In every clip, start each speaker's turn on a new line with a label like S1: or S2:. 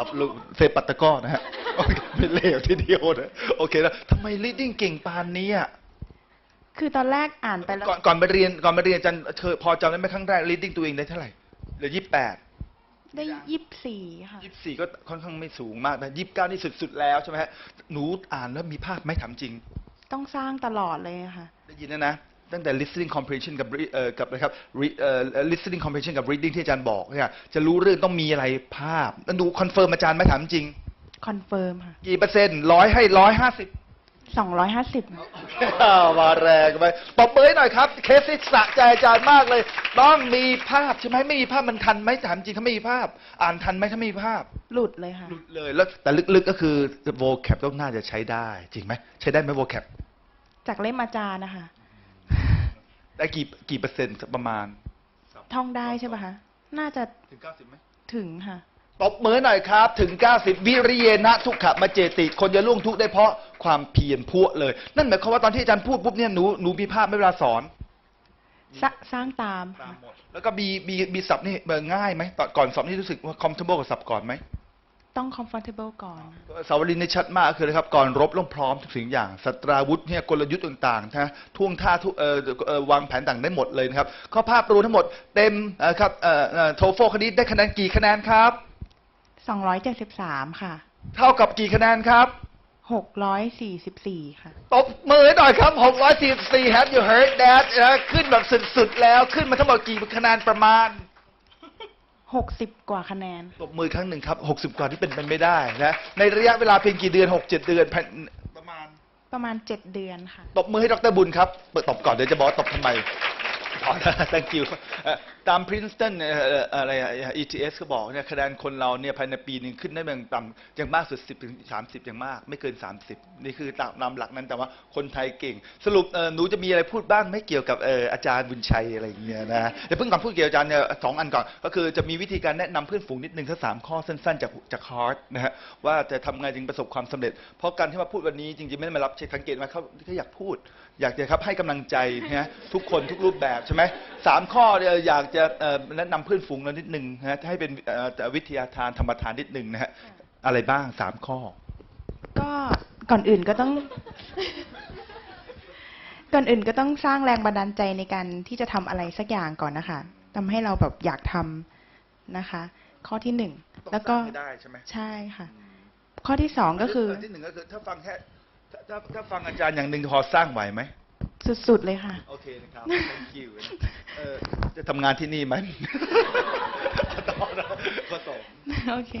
S1: รับลูกเซปัตตะกร้อนะฮะโอเคเป็นเลวทีเดียวนะโอเคแล้วทำไม reading เก่งปานนี้อะ
S2: คือตอนแรกอ่านไปแล้ว
S1: ก่อนก่อนไปเรียนก่อนไปเรียนอาจารย์เธอพอจำได้ไหมครั้งแรก reading ตัวเองได้เท่าไหร่เหลือยี่สิบแปด
S2: ได้ยี่สิบสี่ค่ะ
S1: ยี่สิบสี่ก็ค่อนข้างไม่สูงมากนะยี่สิบเก้านี่สุดๆแล้วใช่ไหมฮะหนูอ่านแล้วมีภาพไหมถามจริง
S2: ต้องสร้างตลอดเลยค่ะ
S1: ได้ยินนะนะ ตั้งแต่ listening comprehension กับ re- เอ่อกับนะครับ re- เอ่อ listening comprehension กับ reading ที่อาจารย์บอกเนี่ยจะรู้เรื่องต้องมีอะไรภาพแล้วดูคอนเฟิร์มอาจารย์ไหมถามจริง
S2: คอนเฟิร์มค่ะ
S1: กี่เปอร์เซ็นต์ร้อยให้ร้อยห้าสิบ
S2: สองร้อยห้าสิบ
S1: มาแรงไปปรบมือให้หน่อยครับ เคสที่สะใจอาจารย์มากเลย ต้องมีภาพใช่ไหมไม่มีภาพมันทันไหมถามจริงถ้าไม่มีภาพ อ่านทันไหมถ้าไม่มีภาพ
S2: หลุดเลยค่ะ
S1: หลุดเลยแล้วแต่ลึกๆก็คือ vocab ต้องน่าจะใช้ได้ จริงไหมใช้ได้ไหม vocab
S2: จากเล่มอาจารย์นะคะ
S1: ได้กี่กี่เปอร์เซ็นต์ประมาณ
S2: ท่องได้ใช่ปะคะ น่าจะ
S1: ถึงเก้าสิบไหม
S2: ถึงค่ะ
S1: ตบมือหน่อยครับ ถึง 90 วิริเยนะทุกขมาเจติ คนจะล่วงทุกข์ได้เพราะความเพียรพวเลย นั่นหมายความว่าตอนที่อาจารย์พูดปุ๊บเนี่ยหนูหนูมีภาพไหม่เวลาสอน
S2: สะสร้างตามค่ะ
S1: แล้วก็มีมีมีศัพท์นี่เอ่อง่ายไหมตอนก่อนสอบนี่รู้สึกว่า comfortable กับศัพท์ก่อนไหม
S2: ต้อง comfortable ก่อน
S1: สาวลินในชัดมากคือนะครับก่อนรบต้องพร้อมทุกสิ่งอย่างสตราวุธเนี่ยกลยุทธ์ต่างๆนะท่วงท่าทุกเอ่อเอ่อวางแผนต่างได้หมดเลยนะครับข้อภาพรวมทั้งหมดเต็มเอ่อครับเอ่อโทโฟคณิตได้คะแนนกี่คะแนนครับ
S2: สองร้อยเจ็ดสิบสามค่ะ
S1: เท่ากับกี่คะแนนครับ
S2: หกร้อยสี่สิบสี่ค่ะ
S1: ตบมือให้หน่อยครับ 644 Have you heard that นะขึ้นแบบสุดๆแล้วขึ้นมาทั้งหมดกี่คะแนนประมาณ
S2: หกสิบกว่าคะแนน
S1: ตบมือครั้งหนึ่งครับ 60 กว่าที่เป็นไปไม่ได้นะ ในระยะเวลาเพียงกี่เดือน 6-7 เดือนภายประมาณ
S2: ประมาณเจ็ดเดือนค่ะ
S1: ตบมือให้ดรบุญครับ เปิดตบก่อนเดี๋ยวจะบอกว่าตบทำไมอ๋อ thank you เอ่อตาม Princeton เอ่อะไรอะ ETS เขาบอกเนี่ยคะแนนคนเราเนี่ยภายในปีหนึ่งขึ้นได้อย่างต่ำอย่างมากสุด 10ถึง30 อย่างมาก ไม่เกิน 30 นี่คือตามนำหลักนั้นแต่ว่าคนไทยเก่ง สรุปหนูจะมีอะไรพูดบ้างไม่เกี่ยวกับอออาจารย์บุญชัยอะไรอย่างเงี้ยนะเดี๋ยวเพิ่งก่อนพูดเกี่ยวกับอาจารย์เนี่ยสองอันก่อน ก็คือจะมีวิธีการแนะนำเพื่อนฝูงนิดนึงสักสามข้อสั้นๆ จากจากฮาร์ดนะฮะว่าจะทำไงถึงประสบความสำเร็จ เพราะการที่มาพูดวันนี้จริงๆไม่ได้มารับเช็คสังเกตไหมเขาเขาอยากพูด อยากจะครับให้กำลังใจนะทุกคนทุกรูปแบบใช่ไหม สามข้อเนี่ยอยากจะเอ่อแนะนำเพื่อนฝูงเรานิดนึงนะฮะให้เป็นเอ่อวิทยาทานธรรมทานนิดนึงนะฮะอะไรบ้างสามข้อ
S2: ก็ก่อนอื่นก็ต้อง ก่อนอื่นก็ต้องสร้างแรงบันดาลใจในการที่จะทำอะไรสักอย่างก่อนนะคะทำให้เราแบบอยากทำนะคะ ข้อที่หนึ่งแล้วก็
S1: ต้องสร้างให้ได้ใช่ไหม
S2: ใช่ค่ะ ข้อที่สองก็คือ
S1: ที่หนึ่งก็คือถ้าฟังแค่ถ้าถ้าถ้าฟังอาจารย์อย่างหนึ่งพอสร้างไหวไหม
S2: สุดๆเลยค่ะ
S1: โอเคนะครับ thank you เออจะทำงานที่นี่ไหมข้อสอง
S2: โอเค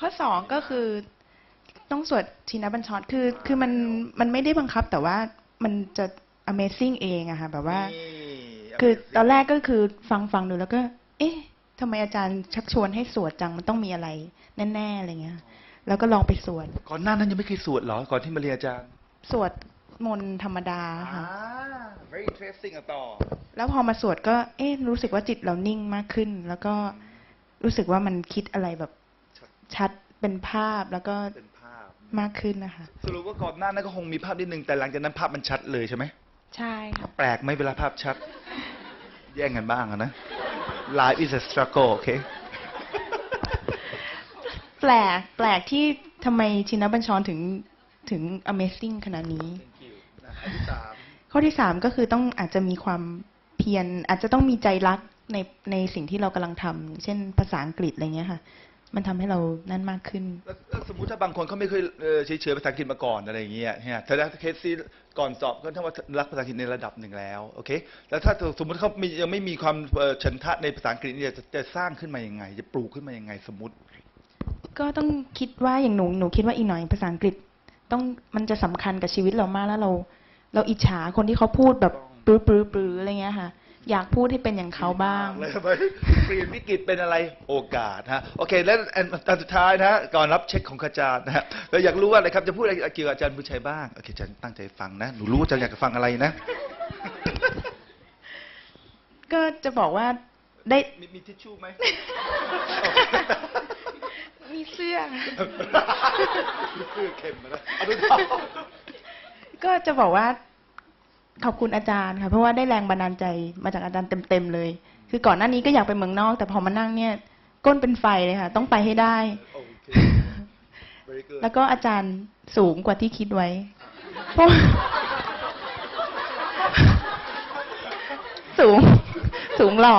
S2: ข้อสองก็คือต้องสวดชินบัญชรคือคือมันมันไม่ได้บังคับแต่ว่ามันจะ amazing เองอะค่ะแบบว่า
S1: นี่
S2: คือตอนแรกก็คือฟังฟังดูแล้วก็ เอ๊ะทำไมอาจารย์ชักชวนให้สวดจังมันต้องมีอะไรแน่ๆอะไรเงี้ย แล้วก็ลองไปสวด
S1: ก่อนหน้านั้นยังไม่เคยสวดเหรอ ก่อนที่มาเรียนอาจารย์
S2: สวด มนต์ธรรมดาค่ะ
S1: อ่า very interesting อะต่อ
S2: แล้วพอมาสวดก็ เอ๊ะรู้สึกว่าจิตเรานิ่งมากขึ้น แล้วก็รู้สึกว่ามันคิดอะไรแบบ
S1: ชัด
S2: ชัดเป็นภาพแล้วก็
S1: เป็นภาพ
S2: มากขึ้นนะคะ
S1: สรุปว่าก่อนหน้านั้นก็คงมีภาพนิดนึงแต่หลังจากนั้นภาพมันชัดเลยใช่ไหม
S2: ใช่ค่ะ
S1: แปลกไหมเวลาภาพชัด แย่งกันบ้างอะนะ life is a struggle โอเค
S2: แปลกแปลกที่ทำไมชินบัญชรถึงถึง amazing ขนาดนี้ ข้อที่สามก็คือต้องอาจจะมีความเพียรอาจจะต้องมีใจรักในในสิ่งที่เรากำลังทำเช่นภาษาอังกฤษอะไรเงี้ยค่ะ มันทำให้เรานั่นมากขึ้น
S1: แล้วแล้วสมมุติถ้าบางคนเขาไม่เคยเอ่อเฉยๆภาษาอังกฤษมาก่อนอะไรอย่างเงี้ยเนี่ยแต่ถ้าเคสซี่ก่อนสอบก็ถ้าว่ารักภาษาอังกฤษในระดับหนึ่งแล้วโอเค แล้วถ้าสมมติเขามียังไม่มีความเอ่อฉันทะในภาษาอังกฤษเนี่ยจะจะสร้างขึ้นมายังไง จะปลูกขึ้นมายังไงสมมติ
S2: ก็ต้องคิดว่าอย่างหนูหนูคิดว่าอีกหน่อยภาษาอังกฤษ ต้องมันจะสำคัญกับชีวิตเรามากแล้วเรา เราอิจฉาคนที่เขาพูดแบบปรือปรือปรืออะไรเงี้ยค่ะ อยากพูดให้เป็นอย่างเขาบ้าง
S1: เลยไหมเปลี่ยนวิกฤตเป็นอะไรโอกาสฮะโอเค แล้วอันอันสุดท้ายนะฮะก่อนรับเช็คของอาจารย์นะฮะเราอยากรู้ว่าอะไรครับจะพูดอะไรเกี่ยวกับอาจารย์บุญชัยบ้างโอเคอาจารย์ตั้งใจฟังนะหนูรู้ว่าอาจารย์อยากจะฟังอะไรนะ
S2: ก็จะบอกว่าได้
S1: มีมีทิชชู่ไหม
S2: มีเสื้อ
S1: ซื้อเข็มมาแล้วเอาดูต่อ
S2: ก็จะบอกว่า ขอบคุณอาจารย์ค่ะเพราะว่าได้แรงบันดาลใจมาจากอาจารย์เต็มๆเลย คือก่อนหน้านี้ก็อยากไปเมืองนอก แต่พอมานั่งเนี่ย ก้นเป็นไฟเลยค่ะ ต้องไปให้ได้
S1: โอเค very good
S2: แล้วก็อาจารย์สูงกว่าที่คิดไว้ เพราะสูง สูงหล่อ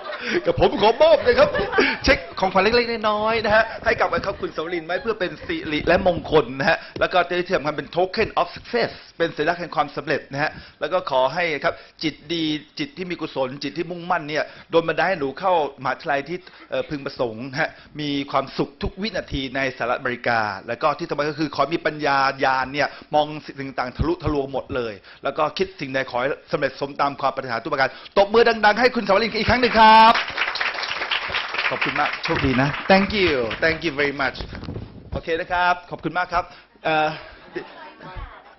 S1: กับผมขอมอบนะครับ เช็คของขวัญเล็กๆน้อยๆนะฮะให้กับกับคุณสวรินทร์ไว้เพื่อเป็นสิริและมงคลนะฮะแล้วก็ที่สำคัญเป็น token of success เป็นสัญลักษณ์แห่งความสำเร็จนะฮะแล้วก็ขอให้ครับจิตดีจิตที่มีกุศล จิตที่มุ่งมั่นเนี่ยโดนบันดาลให้หนูเข้ามหาวิทยาลัยที่เอ่อพึงประสงค์นะฮะมีความสุขทุกวินาทีในสหรัฐอเมริกา แล้วก็ที่สำคัญก็คือขอมีปัญญาญาณเนี่ยมองสิ่งต่างๆทะลุทะลวงหมดเลย แล้วก็คิดสิ่งใดขอให้สำเร็จสมตามความปรารถนาทุกประการตบมือดัง ๆ ให้คุณสวรินอีกครั้งหนึ่งครับขอบคุณมาก โชคดีนะ thank you thank you very much โอเคนะครับ ขอบคุณมากครับเอ่อ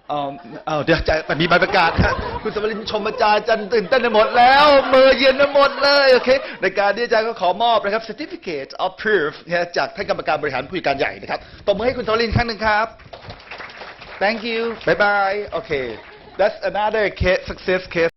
S1: เอ่อเอ่อเดี๋ยวจะแต่มีใบประกาศนะคุณสวรินชมอาจารย์จารย์ตื่นเต้นไปหมดแล้ว มือเย็นไปหมดเลยโอเคในการนี้อาจารย์ก็ขอมอบนะครับ certificate of proof นะจากท่านกรรมการบริหารผู้จัดการใหญ่นะครับตบมือให้คุณสวรินครั้งหนึ่งครับ thank you bye bye okay that's another case success case